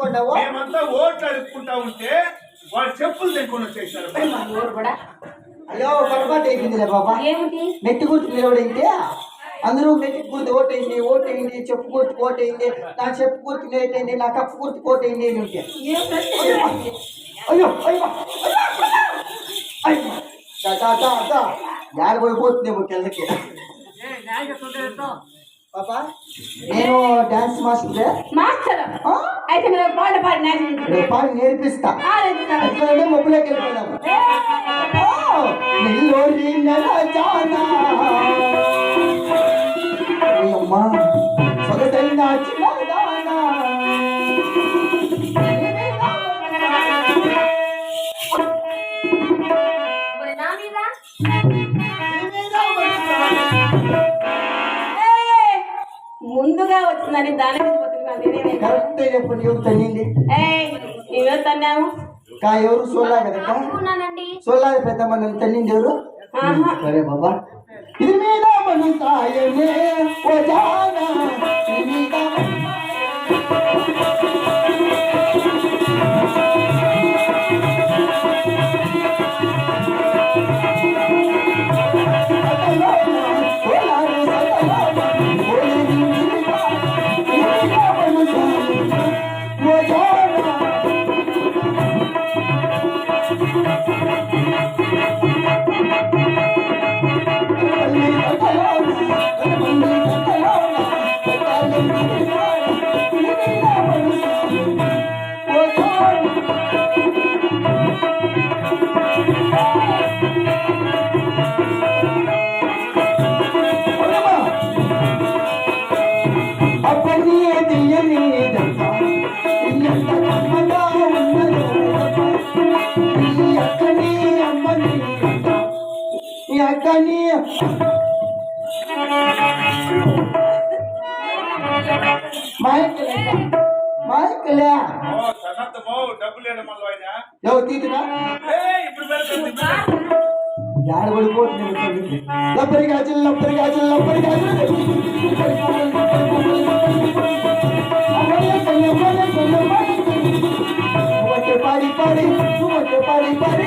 అడుక్కోండావు మేమంతా ఓట్లు అడుక్కుంటా ఉంటే వాడు చెప్పులు తెచ్చుకొని వచ్చేసారు. కూడా అయ్యో పొరపాటు అయిపోయిందిలే బాబా. ఏమిటి? మెట్టి గుర్తు నిలబడింటే అందరూ మెట్టి గుర్తు ఓటైంది ఓటైంది చెప్పు గుర్తు ఓటైంది నా చెప్పు గుర్తు నేటైంది నా కప్పు గుర్తు కోటైంది అని ఉంటే. అయ్యో అయ్యో అయ్యో దా దా దా యాడ పోయిపోతుందేమో కిందకి పాపా? నేను డాన్స్ మాస్టర్ మాస్టర్? అయితే మీరు పాట పాడి రేపు పాడి నేర్పిస్తా. అట్లనే మొబ్బులోకి వెళ్ళిపోదాము? ఓ, నిల్లోరి నెల జానా. నీవు తల్లింది ఏయ్ నువ్వే తన్నావు కా ఎవరు? సోలా కదా అనుకున్నానండి. సోలా పెద్ద మన తల్లింది ఎవరు. సరే బాబా. ఇది మీద మన సాయమే ఓ జానా ఇప్పుడు పెరుగుతుంది యాడ పడిపోతుంది లబ్బరి గాజులు లబ్బరి గాజులు లబ్బరి గాజులు నువ్వంటే పాడి పాడి నువ్వంటే పాడి పాడి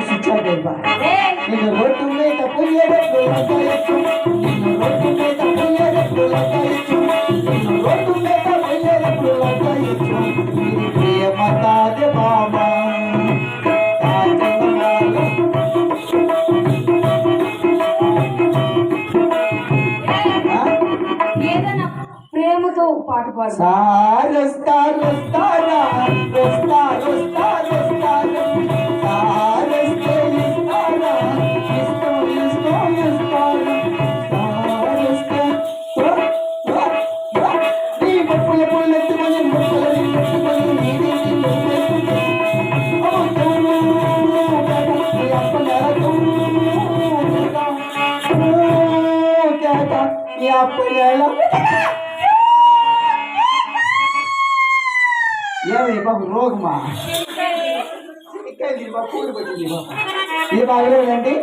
స్విచ్ ఆఫ్ అయిపో ఏయ్ నిన్ను రోడ్డు మీద పోయేటప్పుడు లగాయచ్చు నిన్ను రోడ్డు మీద పోయేటప్పుడు లగాయచ్చు నిన్ను రోడ్డు మీద పోయేటప్పుడు లగాయచ్చు ఇది ప్రేమ తాజ పాట బాబు రోగమా? చిక్కాయి బాబు పూలు పట్టింది బాబు ఇది బాగలేదండి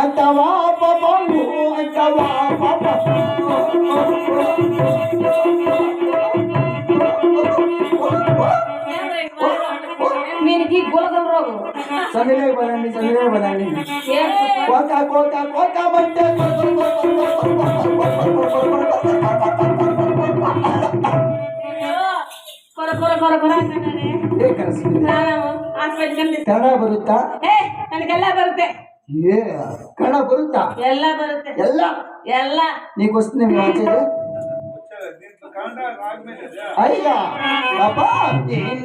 అంతవా పాప అంతవా పాప పోవు చదివే పదండి చదివే పదండి. కోక కోక కోక కొర ಹೇಗೆ ಬರುತ್ತಾ? ನನಗೆಲ್ಲ ಬರುತ್ತೆ. ಏ ಕನ್ನಡ ಬರುತ್ತಾ? ಎಲ್ಲ ಬರುತ್ತೆ. ಎಲ್ಲ? ಎಲ್ಲ. ನೀ ಕ್ವಶ್ನೆ ಅಯ್ಯ ಬಾಬಾ ನೀನ್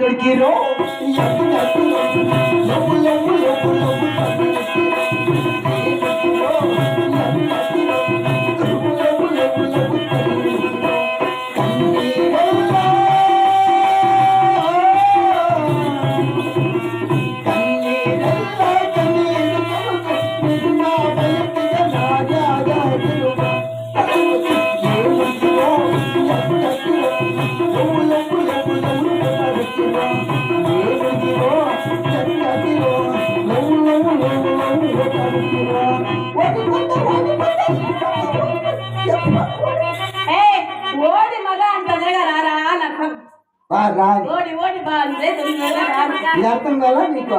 ఇది అర్థం కాదా నీకు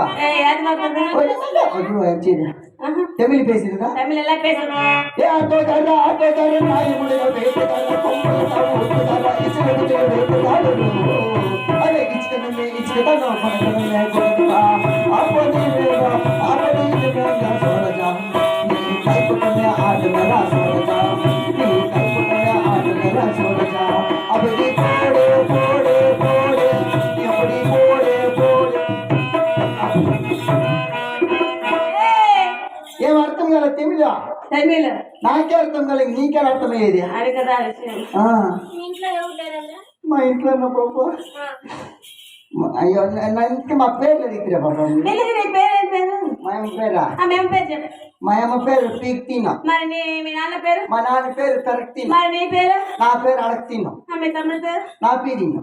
తమిళ పేసిరుదా తమిళ ఎలా పేసిరుదా ఏ ఆటో దారా ఆటో దారా నాయి ముడిలో వేపదారా కొంపదారా ఒప్పుదారా ఇచ్చిన ముడిలో వేపదారా అరే ఇచ్చిన మే ఇచ్చిన నా పక్కన లేకుండా ఆపది లేరా ఆపది లేరా నాకే అర్థం కాలేదు నీకే అర్థమయ్యేది. మా ఇంట్లో ఉన్న పాప మా- అయ్యో నా- నా ఇంటికి మా పేర్లు పాప పేరేం పేరు మా అమ్మ పేరా? ఆ మేము పేరు చెప్పు. మా అమ్మ పేరు పీక్తీన మరి నీ మీ నాన్న పేరు? మా నాన్న పేరు కరెక్తీన. మరి నీ పేరు? నా పేరు అడక్తీన పేరు? నా పీదిన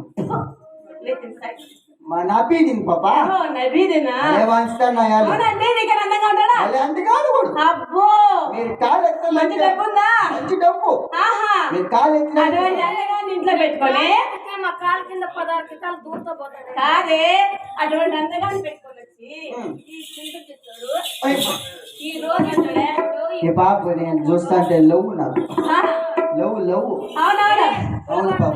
లేచిన సాయి. మా నా పీదిన పాప. ఓ నబీదేనా? ఏ వాంచుతా నా యాలు. అవునండి నీకు అందంగా ఉంటాడా? అదే అంత కాదు కూడా అబ్బో. మీరు కాలు ఎత్తాలి మంచి డబ్బు ఉందా? మంచి డబ్బు. ఆహా. మీరు కాలు ఇంట్లో పెట్టుకొని. మా కాలు కింద పదహారు కాలు దూరతో పోతాడు కాదే అటువంటి అందగాన్ని పెట్టుకొని వచ్చి ఈ చింత చెప్తాడు ఈ రోజు అంటాడే ఏ పాప నేను చూస్తా అంటే లవ్ నాకు. లవ్ లవ్ అవునవును? అవును పాప.